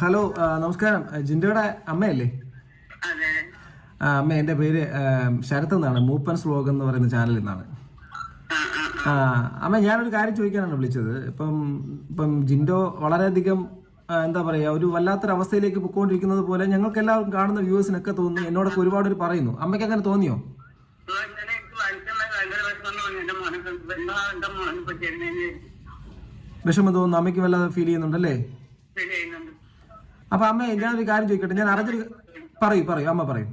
Hello നമസ്കാരം. ജിൻഡയുടെ അമ്മയല്ലേ? അമ്മ എന്റെ പേര് ശരത് എന്നാണ്. മൂപ്പൻ വ്ലോഗ് എന്ന് പറയുന്ന ചാനലിൽ നിന്നാണ്. ആ, അമ്മ ഞാനൊരു കാര്യം ചോദിക്കാനാണ് വിളിച്ചത്. ഇപ്പം ഇപ്പം ജിൻഡോ വളരെയധികം എന്താ പറയുക ഒരു വല്ലാത്തൊരു അവസ്ഥയിലേക്ക് പൊയ്ക്കൊണ്ടിരിക്കുന്നത് പോലെ ഞങ്ങൾക്ക് എല്ലാവർക്കും കാണുന്ന വ്യൂവേഴ്സിനൊക്കെ തോന്നുന്നു. എന്നോടൊക്കെ ഒരുപാട് പേര് പറയുന്നു. അമ്മയ്ക്ക് അങ്ങനെ തോന്നിയോ? വിഷമം തോന്നുന്നു. അമ്മയ്ക്ക് വല്ലാതെ ഫീൽ ചെയ്യുന്നുണ്ടല്ലേ? അപ്പൊ അമ്മ ഞാനൊരു കാര്യം ചോദിക്കട്ടെ? ഞാൻ അറിഞ്ഞൊരു പറയൂ പറയൂ അമ്മ പറയൂ.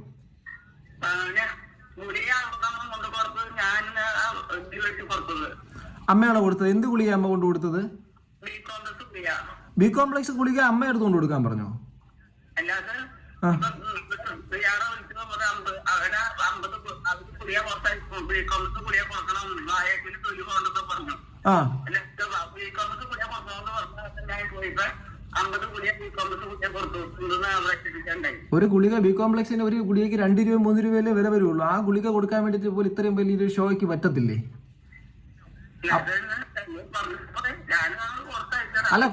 അമ്മയാണോ കൊടുത്തത്? എന്ത് ഗുളിക അമ്മ കൊണ്ട് കൊടുത്തത്? ബി കോംപ്ലക്സ് ഗുളിക അമ്മ എടുത്തുകൊണ്ട് കൊടുക്കാൻ പറഞ്ഞോ? ആ. ഒരു ഗുളിക ബി കോംപ്ലക്സിന് ഒരു ഗുളികയ്ക്ക് രണ്ട് രൂപ മൂന്ന് രൂപയല്ലേ വില വരുള്ളൂ. ആ ഗുളിക കൊടുക്കാൻ വേണ്ടിട്ട് പോലും ഇത്രയും വലിയൊരു ഷോയ്ക്ക് പറ്റത്തില്ലേ? അല്ല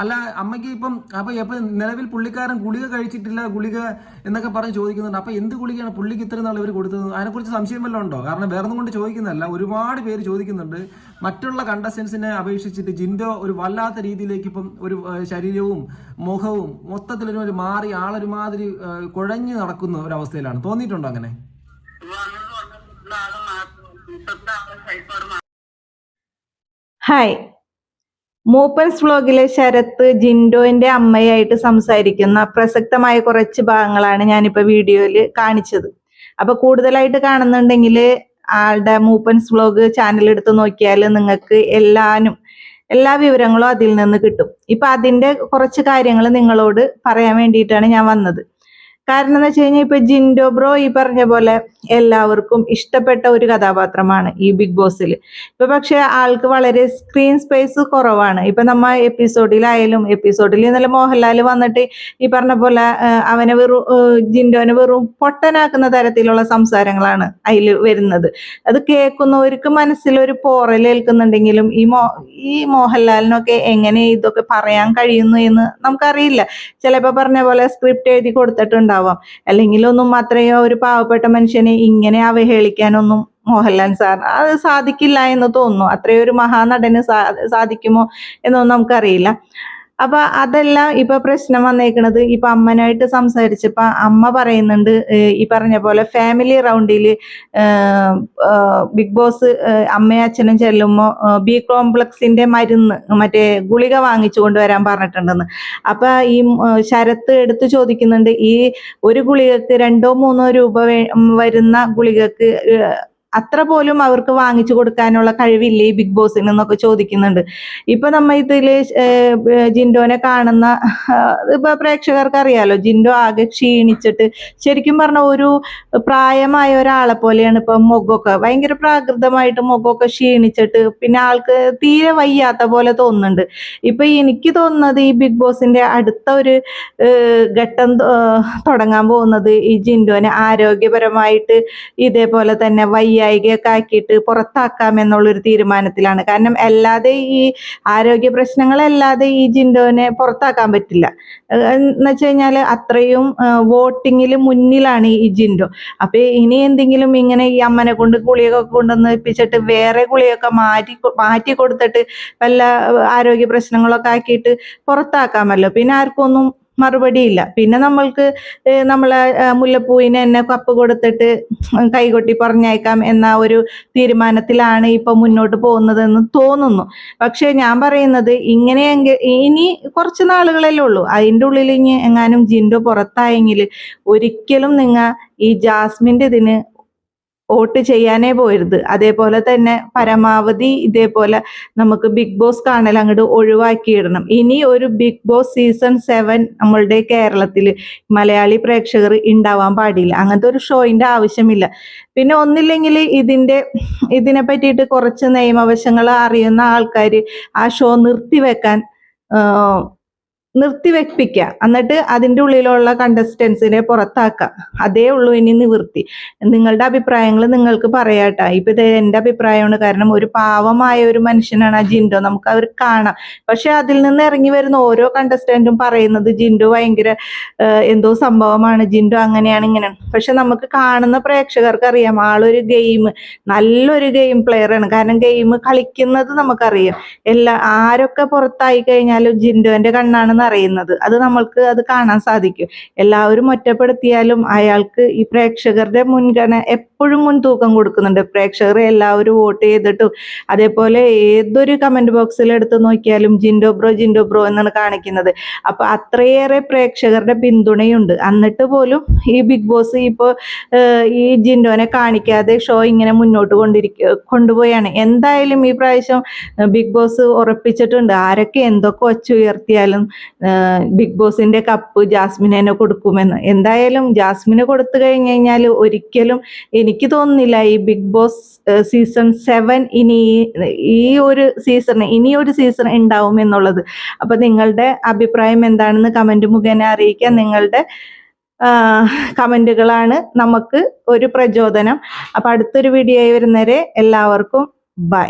അല്ല അമ്മയ്ക്ക് ഇപ്പം അപ്പൊ എപ്പൊ നിലവിൽ പുള്ളിക്കാരൻ ഗുളിക കഴിച്ചിട്ടില്ല ഗുളിക എന്നൊക്കെ പറഞ്ഞ് ചോദിക്കുന്നുണ്ട്. അപ്പൊ എന്ത് ഗുളികയാണ് പുള്ളിക്ക് ഇത്രയും നാൾ ഇവർ കൊടുത്തത്? അതിനെക്കുറിച്ച് സംശയം വല്ലതും ഉണ്ടോ? കാരണം വേറെ ഒന്നും കൊണ്ട് ചോദിക്കുന്നതല്ല. ഒരുപാട് പേര് ചോദിക്കുന്നുണ്ട്. മറ്റുള്ള കണ്ടസ്റ്റൻസിനെ അപേക്ഷിച്ചിട്ട് ജിൻഡോ ഒരു വല്ലാത്ത രീതിയിലേക്ക് ഇപ്പം ഒരു ശരീരവും മുഖവും മൊത്തത്തിലൊരു ഒരു മാറി ആളൊരുമാതിരി കുഴഞ്ഞു നടക്കുന്ന ഒരു അവസ്ഥയിലാണ് തോന്നിയിട്ടുണ്ടോ അങ്ങനെ? ഹായ് മൂപ്പൻസ് വ്ളോഗിലെ ശരത്ത് ജിൻഡോന്റെ അമ്മയായിട്ട് സംസാരിക്കുന്ന. പ്രസക്തമായ കുറച്ച് ഭാഗങ്ങളാണ് ഞാനിപ്പോൾ വീഡിയോയിൽ കാണിച്ചത്. അപ്പോൾ കൂടുതലായിട്ട് കാണുന്നുണ്ടെങ്കിൽ ആളുടെ മൂപ്പൻസ് വ്ളോഗ് ചാനൽ എടുത്ത് നോക്കിയാൽ നിങ്ങൾക്ക് എല്ലാനും എല്ലാ വിവരങ്ങളും അതിൽ നിന്ന് കിട്ടും. ഇപ്പൊ അതിന്റെ കുറച്ച് കാര്യങ്ങൾ നിങ്ങളോട് പറയാൻ വേണ്ടിയിട്ടാണ് ഞാൻ വന്നത്. കാരണം എന്ന് വെച്ച് കഴിഞ്ഞാൽ ഇപ്പൊ ജിൻഡോ ബ്രോ ഈ പറഞ്ഞ പോലെ എല്ലാവർക്കും ഇഷ്ടപ്പെട്ട ഒരു കഥാപാത്രമാണ് ഈ ബിഗ് ബോസിൽ ഇപ്പൊ പക്ഷെ ആൾക്ക് വളരെ സ്ക്രീൻ സ്പേസ് കുറവാണ്. ഇപ്പൊ നമ്മ എപ്പിസോഡിലായാലും എപ്പിസോഡിൽ ഇന്നലെ മോഹൻലാൽ വന്നിട്ട് ഈ പറഞ്ഞ പോലെ അവനെ വെറും ജിൻഡോനെ വെറും പൊട്ടനാക്കുന്ന തരത്തിലുള്ള സംസാരങ്ങളാണ് അതിൽ വരുന്നത്. അത് കേൾക്കുന്നവർക്ക് മനസ്സിലൊരു പോറലേൽക്കുന്നുണ്ടെങ്കിലും ഈ മോ ഈ മോഹൻലാലിനൊക്കെ എങ്ങനെ ഇതൊക്കെ പറയാൻ കഴിയുന്നു എന്ന് നമുക്കറിയില്ല. ചിലപ്പോൾ പറഞ്ഞ പോലെ സ്ക്രിപ്റ്റ് എഴുതി കൊടുത്തിട്ടുണ്ടാവാം. അല്ലെങ്കിൽ ഒന്നും അത്രയോ ഒരു പാവപ്പെട്ട മനുഷ്യനെ ഇങ്ങനെ അവഹേളിക്കാനൊന്നും മോഹൻലാൽ സാർ അത് സാധിക്കില്ല എന്ന് തോന്നുന്നു. അത്രയൊരു മഹാനടന് സാധിക്കുമോ എന്നൊന്നും നമുക്കറിയില്ല. അപ്പൊ അതല്ല ഇപ്പൊ പ്രശ്നം വന്നേക്കണത് ഇപ്പൊ അമ്മനായിട്ട് സംസാരിച്ചപ്പോ അമ്മ പറയുന്നുണ്ട് ഈ പറഞ്ഞ പോലെ ഫാമിലി റൗണ്ടിൽ ബിഗ് ബോസ് അമ്മയും അച്ഛനും ചെല്ലുമ്പോൾ ബി കോംപ്ലക്സിന്റെ മരുന്ന് മറ്റേ ഗുളിക വാങ്ങിച്ചു കൊണ്ടുവരാൻ പറഞ്ഞിട്ടുണ്ടെന്ന്. അപ്പൊ ഈ ശരത്ത് എടുത്തു ചോദിക്കുന്നുണ്ട് ഈ ഒരു ഗുളികക്ക് രണ്ടോ മൂന്നോ രൂപ വരുന്ന ഗുളികക്ക് അത്ര പോലും അവർക്ക് വാങ്ങിച്ചു കൊടുക്കാനുള്ള കഴിവില്ലേ ബിഗ് ബോസിന് എന്നൊക്കെ ചോദിക്കുന്നുണ്ട്. ഇപ്പൊ നമ്മ ഇതിൽ ജിൻഡോനെ കാണുന്ന ഇപ്പൊ പ്രേക്ഷകർക്ക് അറിയാലോ ജിൻഡോ ആകെ ക്ഷീണിച്ചിട്ട് ശരിക്കും പറഞ്ഞ ഒരു പ്രായമായ ഒരാളെ പോലെയാണ് ഇപ്പൊ മുഖമൊക്കെ ഭയങ്കര പ്രാകൃതമായിട്ട് മുഖമൊക്കെ ക്ഷീണിച്ചിട്ട് പിന്നെ ആൾക്ക് തീരെ വയ്യാത്ത പോലെ തോന്നുന്നുണ്ട്. ഇപ്പൊ എനിക്ക് തോന്നുന്നത് ഈ ബിഗ് ബോസിന്റെ അടുത്ത ഒരു ഘട്ടം തുടങ്ങാൻ പോകുന്നത് ഈ ജിൻഡോനെ ആരോഗ്യപരമായിട്ട് ഇതേപോലെ തന്നെ വയ്യായികയൊക്കെ ആക്കിയിട്ട് പുറത്താക്കാം എന്നുള്ളൊരു തീരുമാനത്തിലാണ്. കാരണം അല്ലാതെ ഈ ആരോഗ്യ പ്രശ്നങ്ങളല്ലാതെ ഈ ജിൻഡോനെ പുറത്താക്കാൻ പറ്റില്ല. എന്ന് വെച്ച് കഴിഞ്ഞാൽ അത്രയും വോട്ടിങ്ങിൽ മുന്നിലാണ് ഈ ജിൻഡോ. അപ്പൊ ഇനി എന്തെങ്കിലും ഇങ്ങനെ ഈ അമ്മനെ കൊണ്ട് ഗുളിയൊക്കെ കൊണ്ടുവന്ന് ഏൽപ്പിച്ചിട്ട് വേറെ ഗുളിയൊക്കെ മാറ്റി മാറ്റി കൊടുത്തിട്ട് വല്ല ആരോഗ്യ പ്രശ്നങ്ങളൊക്കെ ആക്കിയിട്ട് പുറത്താക്കാമല്ലോ. പിന്നെ ആർക്കും ഒന്നും മറുപടിയില്ല. പിന്നെ നമ്മൾക്ക് നമ്മളെ മുല്ലപ്പൂവിന് എന്നെ കപ്പ് കൊടുത്തിട്ട് കൈകൊട്ടി പറഞ്ഞയക്കാം എന്ന ഒരു തീരുമാനത്തിലാണ് ഇപ്പൊ മുന്നോട്ട് പോകുന്നതെന്ന് തോന്നുന്നു. പക്ഷെ ഞാൻ പറയുന്നത് ഇങ്ങനെയെങ്കിൽ ഇനി കുറച്ച് നാളുകളല്ലേ ഉള്ളൂ. അതിന്റെ ഉള്ളിൽ ഇനി എങ്ങാനും ജിൻഡോ പുറത്തായെങ്കിൽ ഒരിക്കലും നിങ്ങൾ ഈ ജാസ്മിന്റെ ഇതിന് വോട്ട് ചെയ്യാനേ പോരുത്. അതേപോലെ തന്നെ പരമാവധി ഇതേപോലെ നമുക്ക് ബിഗ് ബോസ് കാണൽ അങ്ങോട്ട് ഒഴിവാക്കിയിടണം. ഇനി ഒരു ബിഗ് ബോസ് സീസൺ സെവൻ നമ്മളുടെ കേരളത്തിൽ മലയാളി പ്രേക്ഷകർ ഉണ്ടാവാൻ പാടില്ല. അങ്ങനത്തെ ഒരു ഷോയിന്റെ ആവശ്യമില്ല. പിന്നെ ഒന്നില്ലെങ്കിൽ ഇതിന്റെ ഇതിനെ പറ്റിയിട്ട് കുറച്ച് നിയമവശങ്ങൾ അറിയുന്ന ആൾക്കാർ ആ ഷോ നിർത്തിവെക്കാൻ നിർത്തിവെപ്പിക്കുക എന്നിട്ട് അതിന്റെ ഉള്ളിലുള്ള കണ്ടസ്റ്റൻസിനെ പുറത്താക്കുക അതേ ഉള്ളൂ ഇനി നിവൃത്തി. നിങ്ങളുടെ അഭിപ്രായങ്ങൾ നിങ്ങൾക്ക് പറയാട്ട. ഇപ്പം ഇത് എന്റെ അഭിപ്രായമാണ്. കാരണം ഒരു പാവമായ ഒരു മനുഷ്യനാണ് ആ ജിൻഡോ. നമുക്ക് അവർ കാണാം. പക്ഷെ അതിൽ നിന്ന് ഇറങ്ങി വരുന്ന ഓരോ കണ്ടസ്റ്റന്റും പറയുന്നത് ജിൻഡോ ഭയങ്കര എന്തോ സംഭവമാണ്. ജിൻഡോ അങ്ങനെയാണ് ഇങ്ങനെ പക്ഷെ നമുക്ക് കാണുന്ന പ്രേക്ഷകർക്ക് അറിയാം. ആളൊരു ഗെയിം നല്ലൊരു ഗെയിം പ്ലെയർ ആണ്. കാരണം ഗെയിം കളിക്കുന്നത് നമുക്കറിയാം. എല്ലാ ആരൊക്കെ പുറത്തായി കഴിഞ്ഞാലും ജിൻഡോന്റെ കണ്ണാണെന്ന് അറിയുന്നത് അത് നമ്മൾക്ക് അത് കാണാൻ സാധിക്കും. എല്ലാവരും ഒറ്റപ്പെടുത്തിയാലും അയാൾക്ക് ഈ പ്രേക്ഷകരുടെ മുൻഗണന എപ്പോഴും മുൻതൂക്കം കൊടുക്കുന്നുണ്ട്. പ്രേക്ഷകർ എല്ലാവരും വോട്ട് ചെയ്തിട്ടും അതേപോലെ ഏതൊരു കമന്റ് ബോക്സിൽ എടുത്ത് നോക്കിയാലും ജിൻഡോ ബ്രോ ജിൻഡോ ബ്രോ എന്നാണ് കാണിക്കുന്നത്. അപ്പൊ അത്രയേറെ പ്രേക്ഷകരുടെ പിന്തുണയുണ്ട്. എന്നിട്ട് പോലും ഈ ബിഗ് ബോസ് ഇപ്പോൾ ഈ ജിൻഡോനെ കാണിക്കാതെ ഷോ ഇങ്ങനെ മുന്നോട്ട് കൊണ്ടിരിക്കുക കൊണ്ടുപോയാണ്. എന്തായാലും ഈ പ്രാവശ്യം ബിഗ് ബോസ് ഉറപ്പിച്ചിട്ടുണ്ട്. ആരൊക്കെ എന്തൊക്കെ ഒച്ചുയർത്തിയാലും ബിഗ് ബോസിന്റെ കപ്പ് ജാസ്മിനെ കൊടുക്കുമെന്ന്. എന്തായാലും ജാസ്മിന് കൊടുത്തു കഴിഞ്ഞു കഴിഞ്ഞാൽ ഒരിക്കലും എനിക്ക് തോന്നുന്നില്ല ഈ ബിഗ് ബോസ് സീസൺ സെവൻ ഇനി ഈ- ഒരു സീസൺ ഇനി ഒരു സീസൺ ഉണ്ടാവും എന്നുള്ളത്. അപ്പൊ നിങ്ങളുടെ അഭിപ്രായം എന്താണെന്ന് കമന്റ് മുഖേന അറിയിക്കാൻ നിങ്ങളുടെ കമന്റുകളാണ് നമുക്ക് ഒരു പ്രചോദനം. അപ്പൊ അടുത്തൊരു വീഡിയോ ആയി വരുന്നവരെ എല്ലാവർക്കും ബൈ.